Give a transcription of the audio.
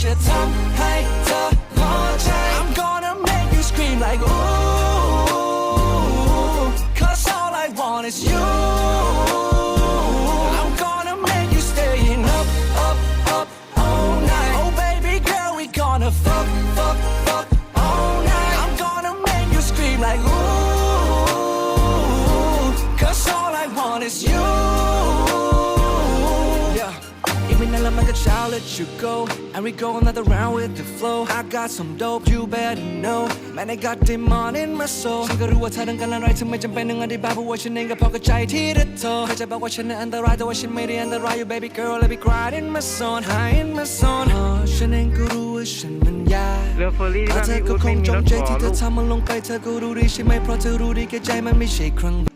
I'm gonna make you scream like ooh, cause all I want is you. I'm gonna make you staying up, up, up all night. Oh baby girl, we gonna fuck, fuck, fuck all night. I'm gonna make you scream like ooh, cause all I want is you. ไม่นานแล้วมันก็เช้า let you go and we go another round with the flow I got some dope you better know man I got demon in my soul ฉันก็รู้ว่าเธอต้องการอะไรเธอไม่จำเป็นต้องอธิบายเพราะว่าฉันเองก็พอเข้าใจที่เธอโทรเธอจะบอกว่าฉันนั้นอันตรายแต่ว่าฉันไม่ได้อันตราย you baby girl let me cry in my zone high in my zone อ๋อฉันเองก็รู้ว่าฉันมันยากเรือเฟอร์รี่ที่ถ้าบ้านเธอพี่ก็อู๊ดคไม่งมีจรงถใจขอที่เธลูอก ทำมันลงไปเธอก็รู้ดีใช่ไหมเพราะเธอรู้ดีแก่ใจมันไม่ใช่ครั้ง